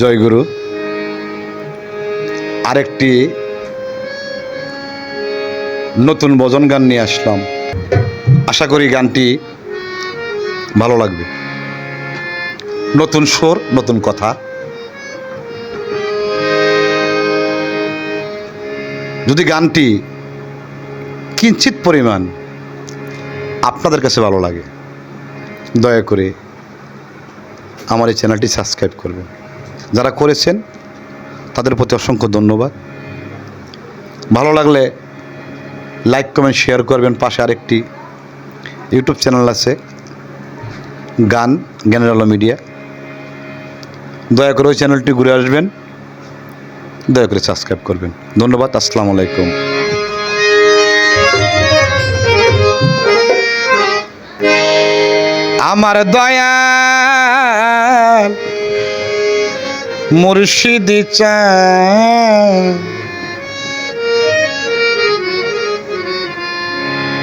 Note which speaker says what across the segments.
Speaker 1: জয়গুরু আরেকটি নতুন ভজন গান নিয়ে আসলাম। আশা করি গানটি ভালো লাগবে। নতুন সুর, নতুন কথা। যদি গানটি কিঞ্চিত পরিমাণ আপনাদের কাছে ভালো লাগে, দয়া করে আমার এই চ্যানেলটি সাবস্ক্রাইব করবেন। যারা করেছেন, তাদের প্রতি অসংখ্য ধন্যবাদ। ভালো লাগলে লাইক, কমেন্ট, শেয়ার করবেন। পাশে আরেকটি ইউটিউব চ্যানেল আছে, গান, জ্ঞানের আলো মিডিয়া। দয়া করে ওই চ্যানেলটি ঘুরে আসবেন। দয়া করে সাবস্ক্রাইব করবেন। ধন্যবাদ, আসসালামু আলাইকুম। আমার দয়াল মুর্শিদ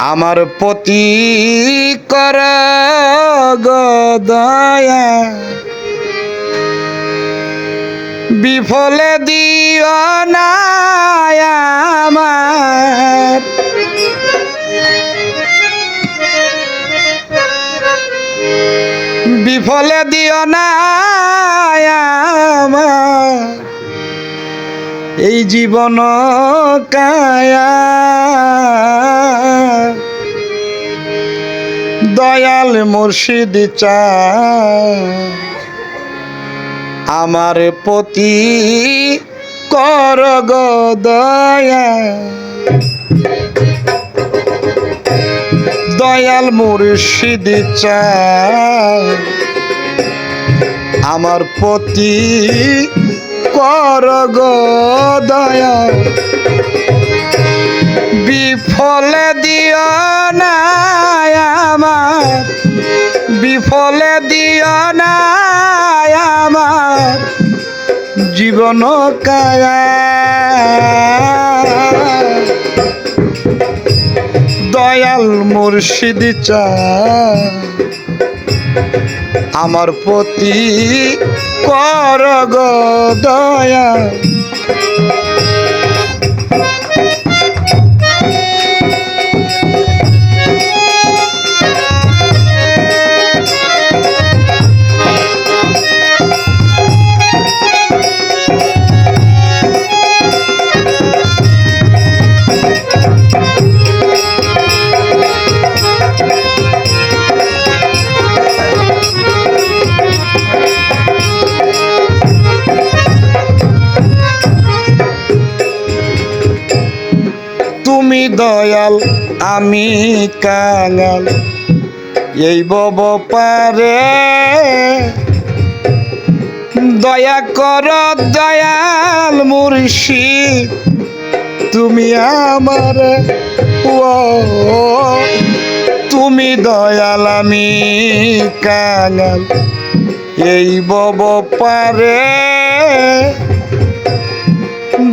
Speaker 1: আমার পতি কর দয়া বিফলে দিও না আমার। বিফলে দিও না আমার এই জীবন কায়া। দয়াল মুর্শিদ আমার পতি কর দয়া। দয়াল মুর্শিদ চা। আমার পতি কর দয়া বিফলে দিও না আমার, বিফলে দিও না আমার জীবন কায়া। দয়াল মুর্শিদ চা আমার প্রতি কর দয়া। দয়াল, আমি কাঙাল। এই বব পারে। দয়া কর দয়াল মুর্শিদ, তুমি আমার, ও, তুমি দয়াল, আমি কাঙাল। এই বব পারে।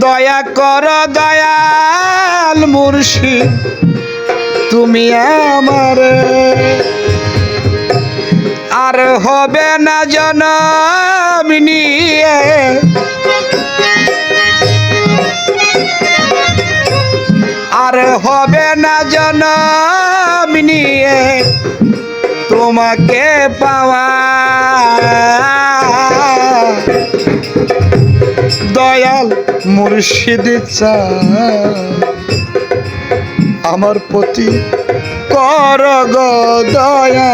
Speaker 1: দয়া কর দয়াল মুর্শিদ, তুমি আমার। আর হবে না জনম আর হবে না জনম তোমাকে পাওয়া। দয়াল মুর্শিদ চা। আমার প্রতি কর দয়া।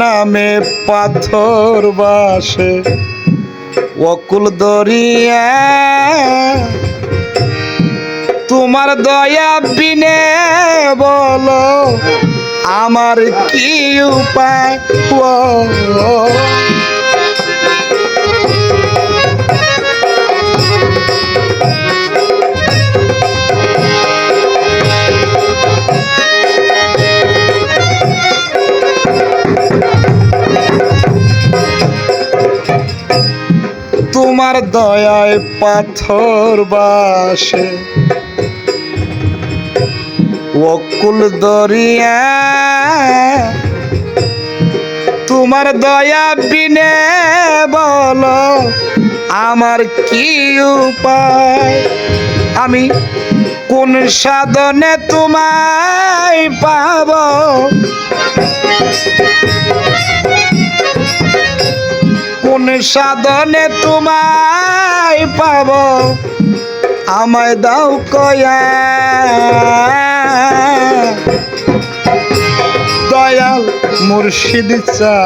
Speaker 1: নামে পাথর বাসে অকুল দরিয়া। তোমার দয়া বিনে বলো আমার কি উপায় তোমার দয়ায় পাথর বাসে। অকুল দরিয়া, তোমার দয়া বিনে বলো, আমার কি উপায়? আমি কোন সাধনে তোমায় পাব? কোন সাধনে তোমায় পাব? আমায় দাও কয়া। দয়াল মুর্শিদ চা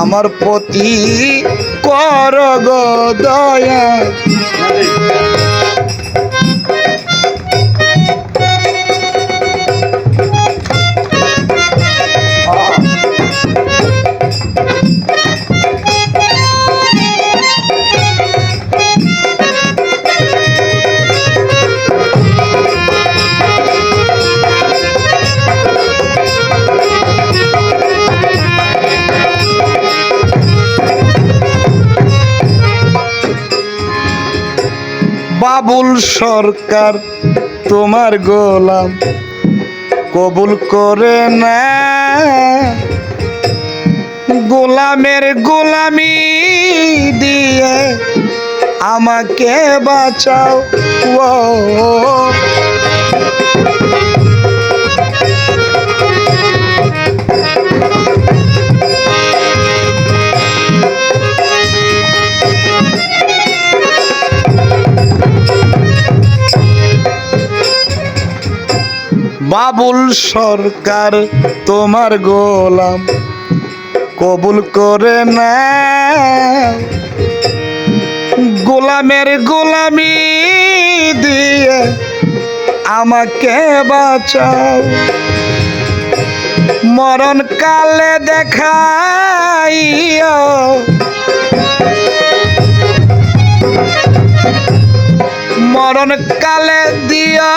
Speaker 1: আমার প্রতি কর গো দয়া। বাবুল সরকার তোমার গোলাম কবুল করে না গোলামের গোলামি দিয়ে আমাকে বাঁচাও। ও বাবুল সরকার তোমার গোলাম কবুল করে না গোলামের গোলামি দিয়ে আমাকে বাঁচাও। মরণ কালে দেখাইও। মরণ কালে দিয়া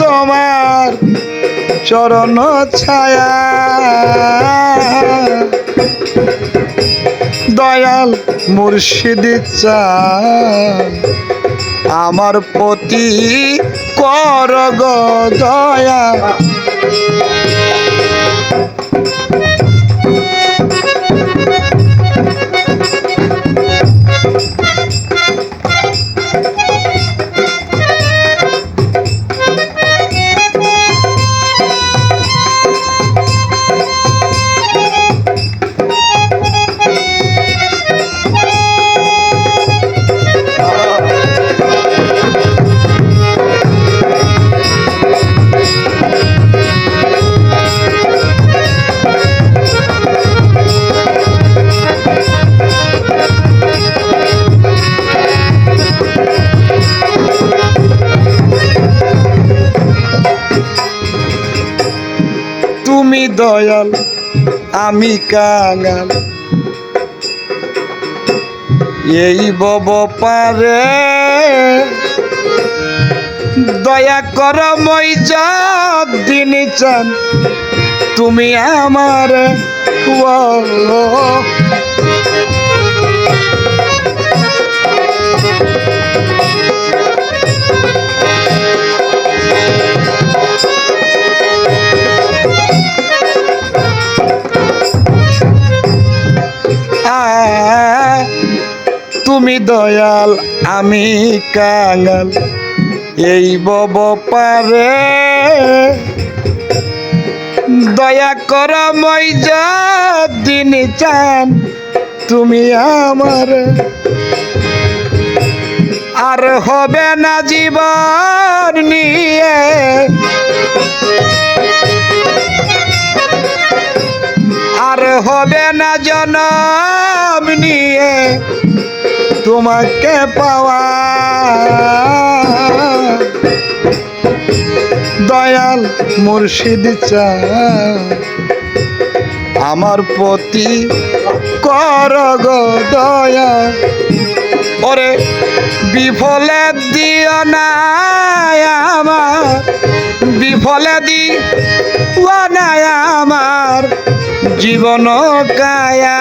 Speaker 1: তোমার চরণ ছায়া। দয়াল মুর্শিদ আমার প্রতি কর গো দয়া। দয়াল আমি কাঙাল। এই বব পারে দয়া কর মই দিন চান। তুমি আমার তুমি দয়াল, আমি কাঙাল, এই বব পারে। দয়া কর মই দিন চান, তুমি আমার। আর হবে না জীবন নিয়ে। আর হবে না জনম নিয়ে। তোমাকে পাওয়া। দয়াল মুর্শিদ চা আমার প্রতি কর দয়া ওরে বিফলে দিও না আমার, বিফলে না আমার জীবন কায়া।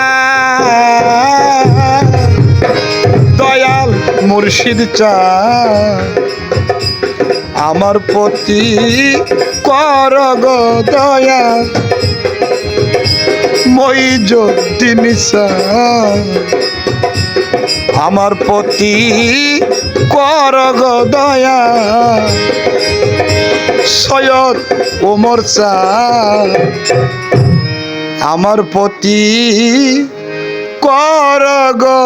Speaker 1: দয়াল মুর্শিদ চা আমার প্রতি কর গো দয়া মই যদ্দিন আমার প্রতি কর দয়া সৈয়দ ওমর চা আমার প্রতি কর গো